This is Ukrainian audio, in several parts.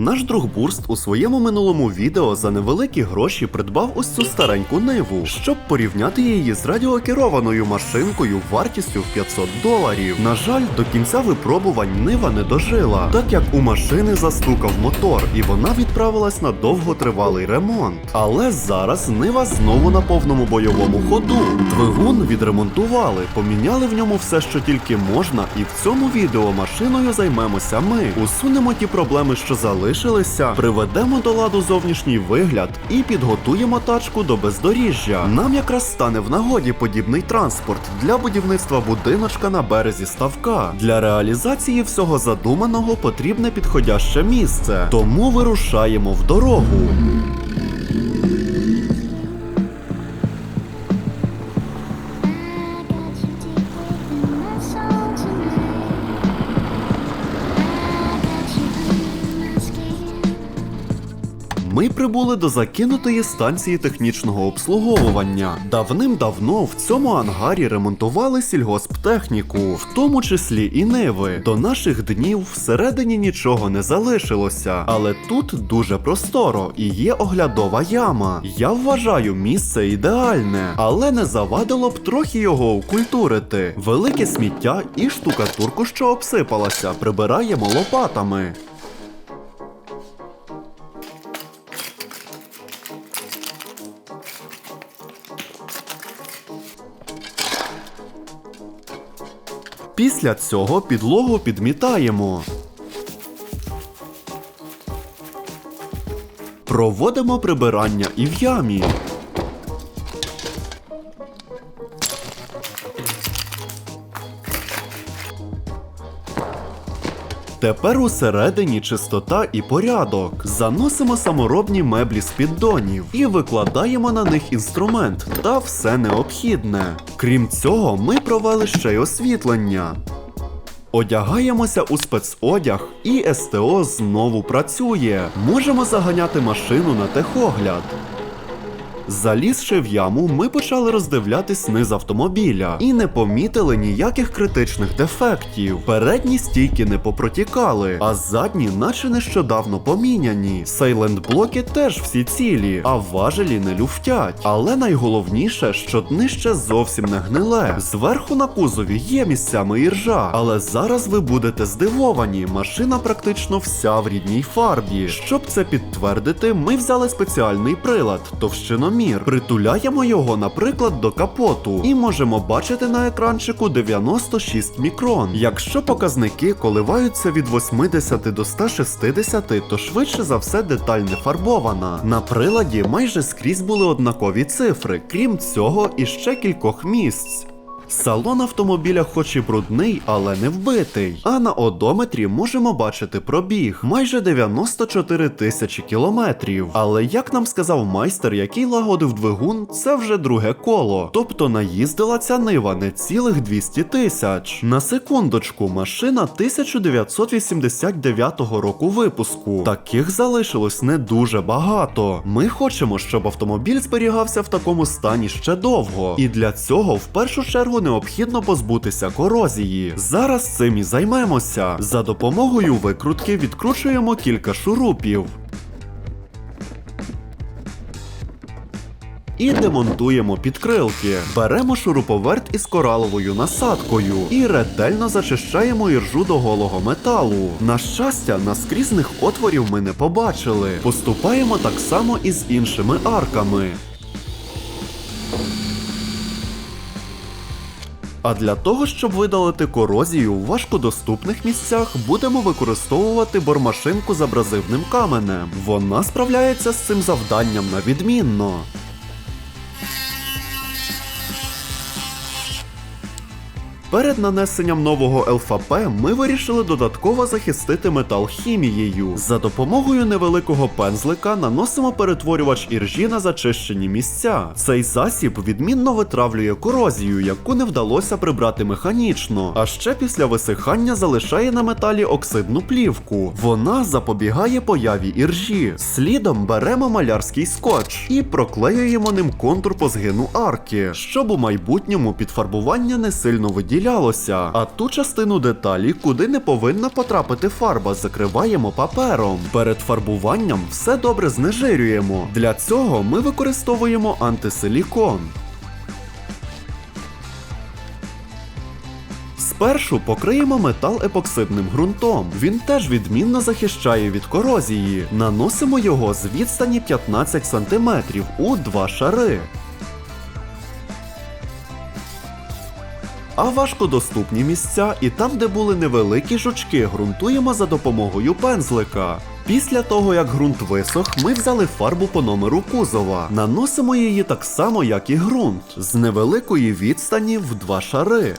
Наш друг Бурст у своєму минулому відео за невеликі гроші придбав ось цю стареньку ниву, щоб порівняти її з радіокерованою машинкою вартістю в 500 доларів. На жаль, до кінця випробувань нива не дожила, так як у машини застукав мотор, і вона відправилась на довготривалий ремонт. Але зараз нива знову на повному бойовому ходу. Двигун відремонтували, поміняли в ньому все, що тільки можна, і в цьому відео машиною займемося ми. Усунемо ті проблеми, що залишилися, приведемо до ладу зовнішній вигляд і підготуємо тачку до бездоріжжя. Нам якраз стане в нагоді подібний транспорт для будівництва будиночка на березі ставка. Для реалізації всього задуманого потрібне підходяще місце. Тому вирушаємо в дорогу. Прибули до закинутої станції технічного обслуговування. Давним-давно в цьому ангарі ремонтували сільгосптехніку, в тому числі і ниви. До наших днів всередині нічого не залишилося, але тут дуже просторо і є оглядова яма. Я вважаю місце ідеальне, але не завадило б трохи його окультурити. Велике сміття і штукатурку, що обсипалася, прибираємо лопатами. Після цього підлогу підмітаємо. Проводимо прибирання і в ямі. Тепер усередині чистота і порядок. Заносимо саморобні меблі з піддонів і викладаємо на них інструмент та все необхідне. Крім цього, ми провели ще й освітлення. Одягаємося у спецодяг, і СТО знову працює. Можемо заганяти машину на техогляд. Залізши в яму, ми почали роздивлятись низ автомобіля і не помітили ніяких критичних дефектів. Передні стійки не попротікали, а задні, наче нещодавно поміняні. Сейленд-блоки теж всі цілі, а важелі не люфтять. Але найголовніше, що днище зовсім не гниле. Зверху на кузові є місцями іржа, але зараз ви будете здивовані. Машина практично вся в рідній фарбі. Щоб це підтвердити, ми взяли спеціальний прилад товщиномір. Притуляємо його, наприклад, до капоту, і можемо бачити на екранчику 96 мікрон. Якщо показники коливаються від 80 до 160, то швидше за все деталь не фарбована. На приладі майже скрізь були однакові цифри, крім цього, іще кількох місць. Салон автомобіля хоч і брудний, але не вбитий. А на одометрі можемо бачити пробіг майже 94 тисячі кілометрів. Але як нам сказав майстер, який лагодив двигун, це вже друге коло. Тобто наїздила ця нива не цілих 200 тисяч. На секундочку, машина 1989 року випуску. Таких залишилось не дуже багато. Ми хочемо, щоб автомобіль зберігався в такому стані ще довго. І для цього в першу чергу необхідно позбутися корозії. Зараз цим і займемося. За допомогою викрутки відкручуємо кілька шурупів. І демонтуємо підкрилки. Беремо шуруповерт із кораловою насадкою і ретельно зачищаємо іржу до голого металу. На щастя, наскрізних отворів ми не побачили. Поступаємо так само і з іншими арками. А для того, щоб видалити корозію в важкодоступних місцях, будемо використовувати бормашинку з абразивним каменем. Вона справляється з цим завданням на відмінно. Перед нанесенням нового ЛФП ми вирішили додатково захистити метал хімією. За допомогою невеликого пензлика наносимо перетворювач іржі на зачищені місця. Цей засіб відмінно витравлює корозію, яку не вдалося прибрати механічно. А ще після висихання залишає на металі оксидну плівку. Вона запобігає появі іржі. Слідом беремо малярський скотч і проклеюємо ним контур по згину арки, щоб у майбутньому підфарбування не сильно виділялося виділялося. А ту частину деталі, куди не повинна потрапити фарба, закриваємо папером. Перед фарбуванням все добре знежирюємо. Для цього ми використовуємо антисилікон. Спершу покриємо метал епоксидним ґрунтом. Він теж відмінно захищає від корозії. Наносимо його з відстані 15 см у два шари. А важкодоступні місця і там, де були невеликі жучки, ґрунтуємо за допомогою пензлика. Після того, як ґрунт висох, ми взяли фарбу по номеру кузова. Наносимо її так само, як і ґрунт, з невеликої відстані в два шари.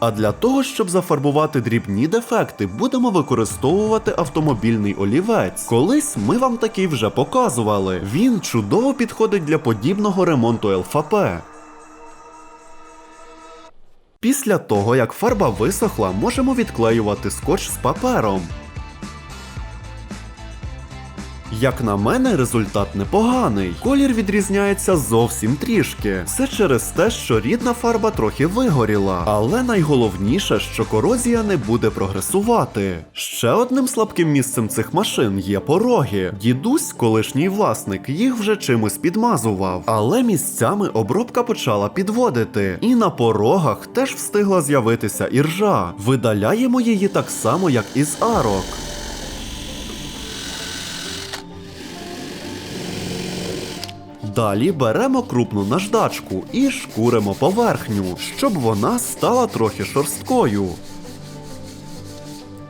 А для того, щоб зафарбувати дрібні дефекти, будемо використовувати автомобільний олівець. Колись ми вам такий вже показували. Він чудово підходить для подібного ремонту ЛФП. Після того, як фарба висохла, можемо відклеювати скотч з папером. Як на мене, результат непоганий. Колір відрізняється зовсім трішки. Це через те, що рідна фарба трохи вигоріла. Але найголовніше, що корозія не буде прогресувати. Ще одним слабким місцем цих машин є пороги. Дідусь, колишній власник, їх вже чимось підмазував. Але місцями обробка почала підводити. І на порогах теж встигла з'явитися іржа. Видаляємо її так само, як і з арок. Далі беремо крупну наждачку і шкуримо поверхню, щоб вона стала трохи шорсткою.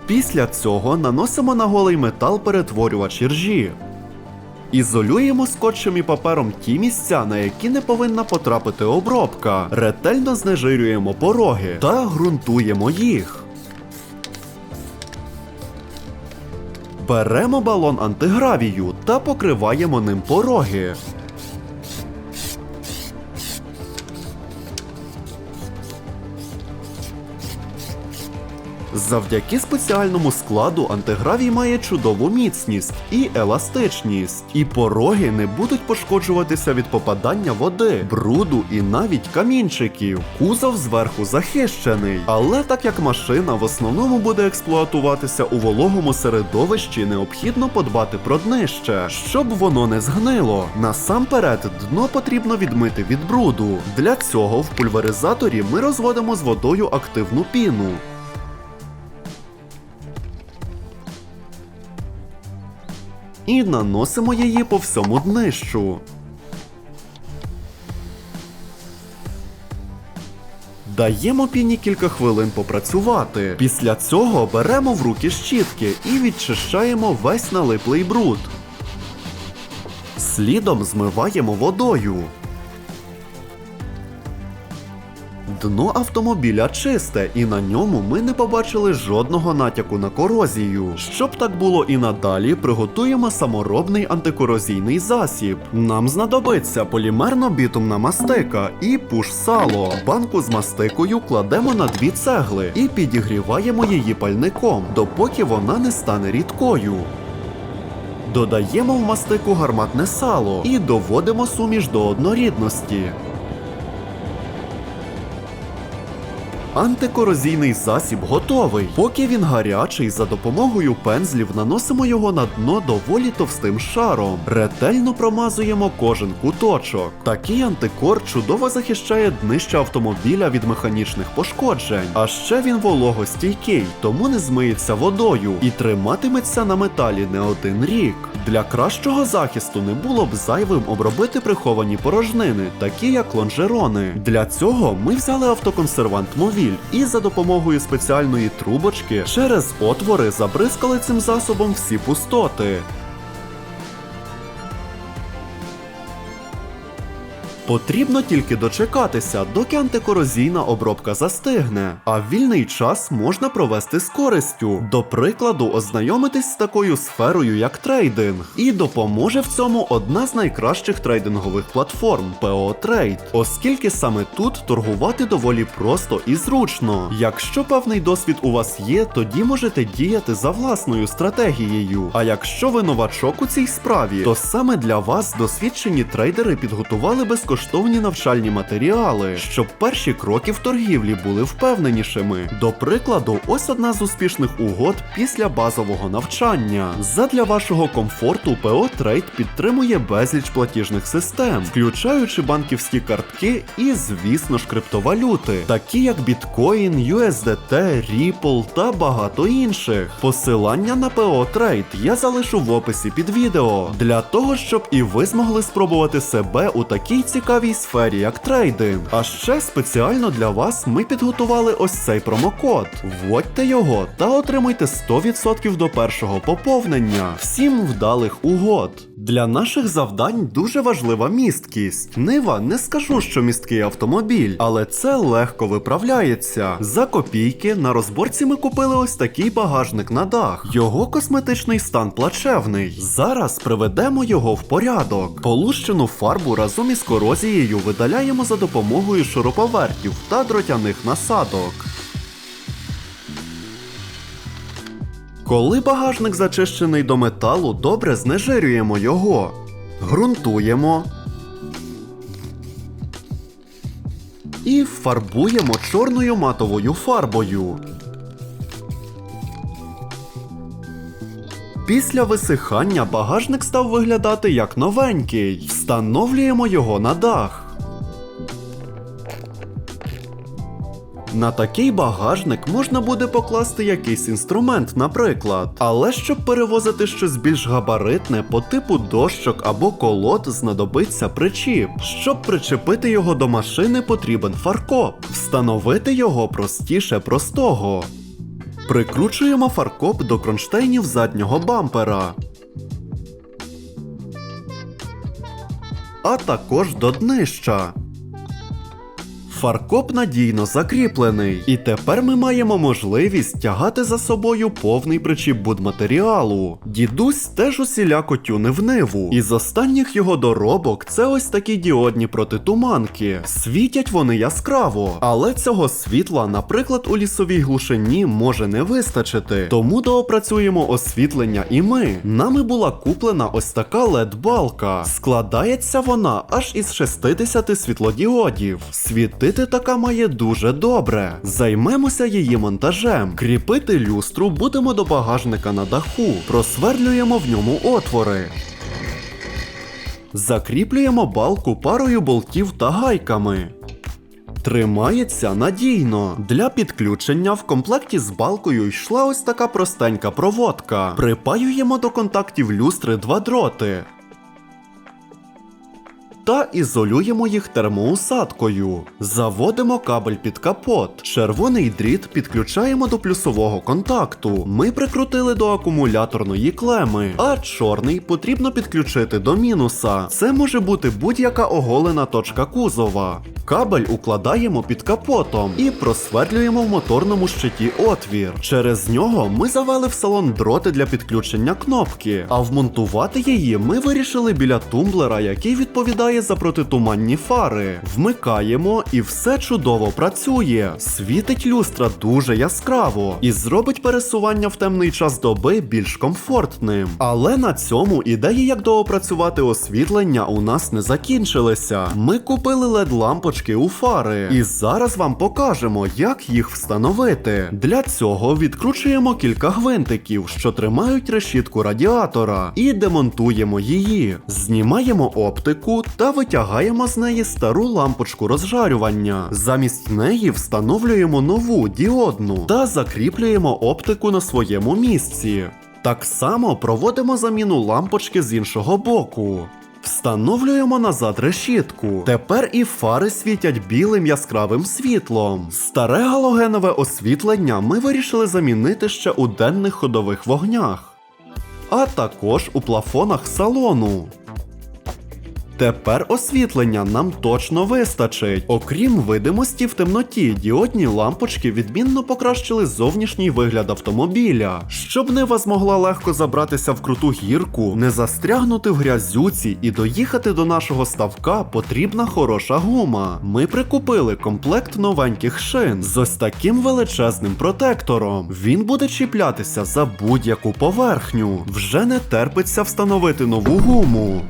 Після цього наносимо на голий метал перетворювач іржі. Ізолюємо скотчем і папером ті місця, на які не повинна потрапити обробка. Ретельно знежирюємо пороги та ґрунтуємо їх. Беремо балон антигравію та покриваємо ним пороги. Завдяки спеціальному складу антигравій має чудову міцність і еластичність, і пороги не будуть пошкоджуватися від попадання води, бруду і навіть камінчиків. Кузов зверху захищений, але так як машина в основному буде експлуатуватися у вологому середовищі, необхідно подбати про днище, щоб воно не згнило. Насамперед, дно потрібно відмити від бруду. Для цього в пульверизаторі ми розводимо з водою активну піну. І наносимо її по всьому днищу. Даємо піні кілька хвилин попрацювати. Після цього беремо в руки щітки і відчищаємо весь налиплий бруд. Слідом змиваємо водою. Дно автомобіля чисте, і на ньому ми не побачили жодного натяку на корозію. Щоб так було і надалі, приготуємо саморобний антикорозійний засіб. Нам знадобиться полімерно-бітумна мастика і пуш-сало. Банку з мастикою кладемо на дві цегли і підігріваємо її пальником, допоки вона не стане рідкою. Додаємо в мастику гарматне сало і доводимо суміш до однорідності. Антикорозійний засіб готовий. Поки він гарячий, за допомогою пензлів наносимо його на дно доволі товстим шаром. Ретельно промазуємо кожен куточок. Такий антикор чудово захищає днище автомобіля від механічних пошкоджень. А ще він вологостійкий, тому не змиється водою і триматиметься на металі не один рік. Для кращого захисту не було б зайвим обробити приховані порожнини, такі як лонжерони. Для цього ми взяли автоконсервант Мовіль і за допомогою спеціальної трубочки через отвори забризкали цим засобом всі пустоти. Потрібно тільки дочекатися, доки антикорозійна обробка застигне, а вільний час можна провести з користю. До прикладу, ознайомитись з такою сферою, як трейдинг, і допоможе в цьому одна з найкращих трейдингових платформ PO Trade, оскільки саме тут торгувати доволі просто і зручно. Якщо певний досвід у вас є, тоді можете діяти за власною стратегією. А якщо ви новачок у цій справі, то саме для вас досвідчені трейдери підготували безкоштовні безкоштовні навчальні матеріали, щоб перші кроки в торгівлі були впевненішими. До прикладу, ось одна з успішних угод після базового навчання. Задля вашого комфорту ПО Трейд підтримує безліч платіжних систем, включаючи банківські картки і, звісно ж, криптовалюти, такі як біткоін, USDT, Ripple та багато інших. Посилання на ПО Трейд я залишу в описі під відео для того, щоб і ви змогли спробувати себе у такій цікавій сфері, як трейдинг. А ще спеціально для вас ми підготували ось цей промокод. Вводьте його та отримуйте 100% до першого поповнення. Всім вдалих угод! Для наших завдань дуже важлива місткість. Нива не скажу, що місткий автомобіль, але це легко виправляється. За копійки на розборці ми купили ось такий багажник на дах. Його косметичний стан плачевний. Зараз приведемо його в порядок. Полущену фарбу разом із корозією видаляємо за допомогою шуруповертів та дротяних насадок. Коли багажник зачищений до металу, добре знежирюємо його. Грунтуємо. І фарбуємо чорною матовою фарбою. Після висихання багажник став виглядати як новенький. Встановлюємо його на дах. На такий багажник можна буде покласти якийсь інструмент, наприклад. Але щоб перевозити щось більш габаритне по типу дощок або колод, знадобиться причіп. Щоб причепити його до машини, потрібен фаркоп. Встановити його простіше простого. Прикручуємо фаркоп до кронштейнів заднього бампера. А також до днища. Фаркоп надійно закріплений, і тепер ми маємо можливість тягати за собою повний причіп будматеріалу. Дідусь теж усіляко тюнив ниву. Із останніх його доробок це ось такі діодні протитуманки. Світять вони яскраво, але цього світла, наприклад, у лісовій глушині може не вистачити. Тому доопрацюємо освітлення і ми. Нами була куплена ось така LED-балка. Складається вона аж із 60 світлодіодів. Світити така має дуже добре. Займемося її монтажем. Кріпити люстру будемо до багажника на даху. Просверлюємо в ньому отвори. Закріплюємо балку парою болтів та гайками. Тримається надійно. Для підключення в комплекті з балкою йшла ось така простенька проводка. Припаюємо до контактів люстри два дроти. Та ізолюємо їх термоусадкою. Заводимо кабель під капот. Червоний дріт підключаємо до плюсового контакту. Ми прикрутили до акумуляторної клеми, а чорний потрібно підключити до мінуса. Це може бути будь-яка оголена точка кузова. Кабель укладаємо під капотом і просверлюємо в моторному щиті отвір. Через нього ми завели в салон дроти для підключення кнопки, а вмонтувати її ми вирішили біля тумблера, який відповідає за протитуманні фари. Вмикаємо і все чудово працює. Світить люстра дуже яскраво і зробить пересування в темний час доби більш комфортним. Але на цьому ідеї, як доопрацювати освітлення, у нас не закінчилися. Ми купили led лампочки у фари, і зараз вам покажемо, як їх встановити. Для цього відкручуємо кілька гвинтиків, що тримають решітку радіатора, і демонтуємо її. Знімаємо оптику витягаємо з неї стару лампочку розжарювання. Замість неї встановлюємо нову діодну та закріплюємо оптику на своєму місці. Так само проводимо заміну лампочки з іншого боку. Встановлюємо назад решітку. Тепер і фари світять білим яскравим світлом. Старе галогенове освітлення ми вирішили замінити ще у денних ходових вогнях, а також у плафонах салону. Тепер освітлення нам точно вистачить. Окрім видимості в темноті, діодні лампочки відмінно покращили зовнішній вигляд автомобіля. Щоб Нива змогла легко забратися в круту гірку, не застрягнути в грязюці і доїхати до нашого ставка, потрібна хороша гума. Ми прикупили комплект новеньких шин з ось таким величезним протектором. Він буде чіплятися за будь-яку поверхню. Вже не терпиться встановити нову гуму.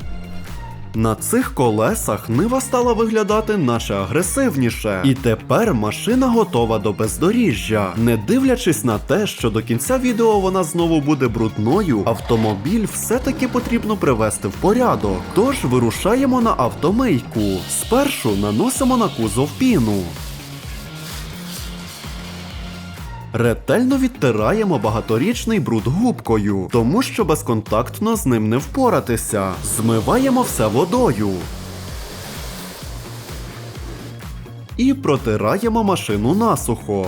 На цих колесах Нива стала виглядати наче агресивніше, і тепер машина готова до бездоріжжя. Не дивлячись на те, що до кінця відео вона знову буде брудною, автомобіль все-таки потрібно привести в порядок. Тож вирушаємо на автомийку. Спершу наносимо на кузов піну. Ретельно відтираємо багаторічний бруд губкою, тому що безконтактно з ним не впоратися. Змиваємо все водою. І протираємо машину насухо.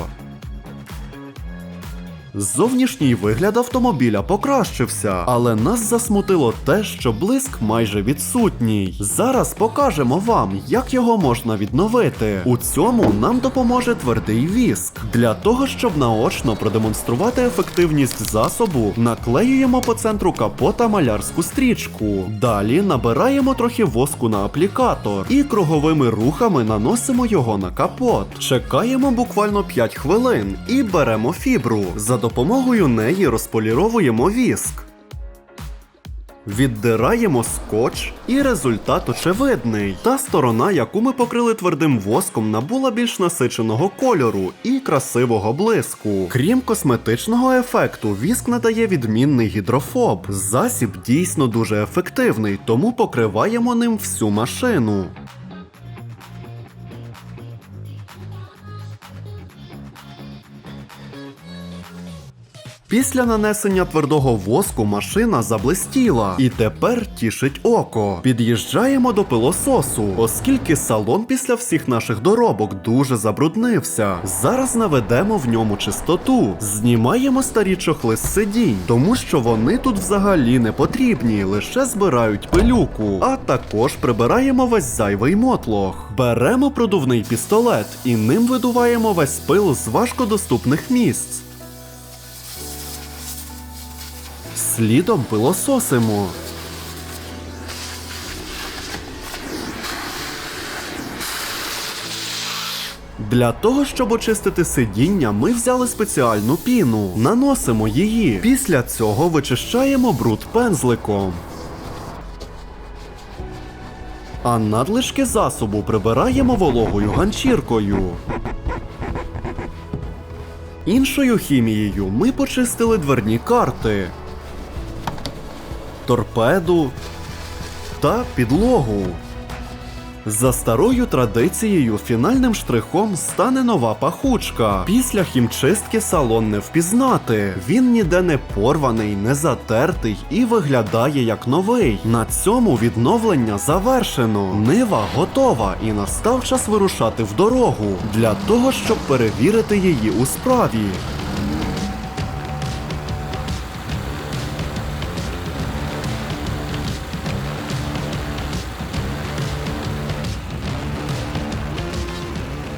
Зовнішній вигляд автомобіля покращився, але нас засмутило те, що блиск майже відсутній. Зараз покажемо вам, як його можна відновити. У цьому нам допоможе твердий віск. Для того, щоб наочно продемонструвати ефективність засобу, наклеюємо по центру капота малярську стрічку. Далі набираємо трохи воску на аплікатор і круговими рухами наносимо його на капот. Чекаємо буквально 5 хвилин і беремо фібру. За допомогою неї розполіровуємо віск. Віддираємо скотч, і результат очевидний. Та сторона, яку ми покрили твердим воском, набула більш насиченого кольору і красивого блиску. Крім косметичного ефекту, віск надає відмінний гідрофоб. Засіб дійсно дуже ефективний, тому покриваємо ним всю машину. Після нанесення твердого воску машина заблистіла і тепер тішить око. Під'їжджаємо до пилососу, оскільки салон після всіх наших доробок дуже забруднився. Зараз наведемо в ньому чистоту, знімаємо старі чохли з сидінь, тому що вони тут взагалі не потрібні, лише збирають пилюку, а також прибираємо весь зайвий мотлох. Беремо продувний пістолет і ним видуваємо весь пил з важкодоступних місць. Слідом пилососимо. Для того, щоб очистити сидіння, ми взяли спеціальну піну, наносимо її. Після цього вичищаємо бруд пензликом. А надлишки засобу прибираємо вологою ганчіркою. Іншою хімією ми почистили дверні карти, торпеду та підлогу. За старою традицією, фінальним штрихом стане нова пахучка. Після хімчистки салон не впізнати. Він ніде не порваний, не затертий і виглядає як новий. На цьому відновлення завершено. Нива готова і настав час вирушати в дорогу для того, щоб перевірити її у справі.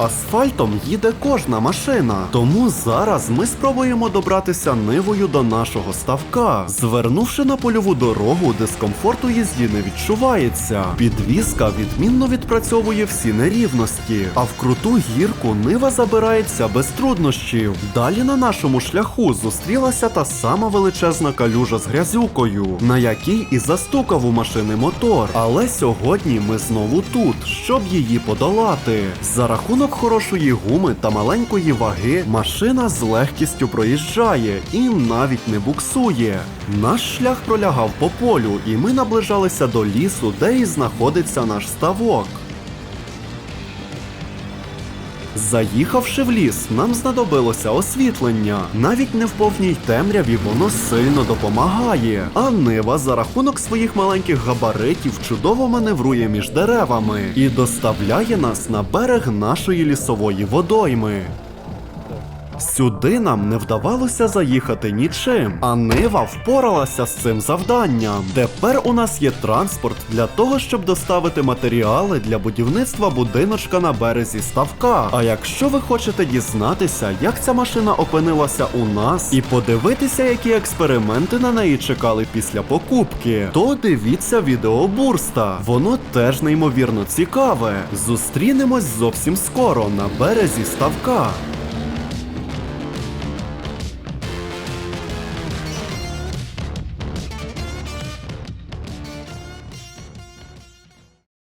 Асфальтом їде кожна машина, тому зараз ми спробуємо добратися нивою до нашого ставка. Звернувши на польову дорогу, дискомфорту їзді не відчувається. Підвізка відмінно відпрацьовує всі нерівності, а в круту гірку нива забирається без труднощів. Далі на нашому шляху зустрілася та сама величезна калюжа з грязюкою, на якій і застукав у машини мотор. Але сьогодні ми знову тут, щоб її подолати. За рахунок хорошої гуми та маленької ваги машина з легкістю проїжджає і навіть не буксує. Наш шлях пролягав по полю, і ми наближалися до лісу, де і знаходиться наш ставок. Заїхавши в ліс, нам знадобилося освітлення. Навіть не в повній темряві воно сильно допомагає. А нива за рахунок своїх маленьких габаритів чудово маневрує між деревами і доставляє нас на берег нашої лісової водойми. Сюди нам не вдавалося заїхати нічим, а Нива впоралася з цим завданням. Тепер у нас є транспорт для того, щоб доставити матеріали для будівництва будиночка на березі ставка. А якщо ви хочете дізнатися, як ця машина опинилася у нас, і подивитися, які експерименти на неї чекали після покупки, то дивіться відео бурста. Воно теж неймовірно цікаве. Зустрінемось зовсім скоро на березі ставка.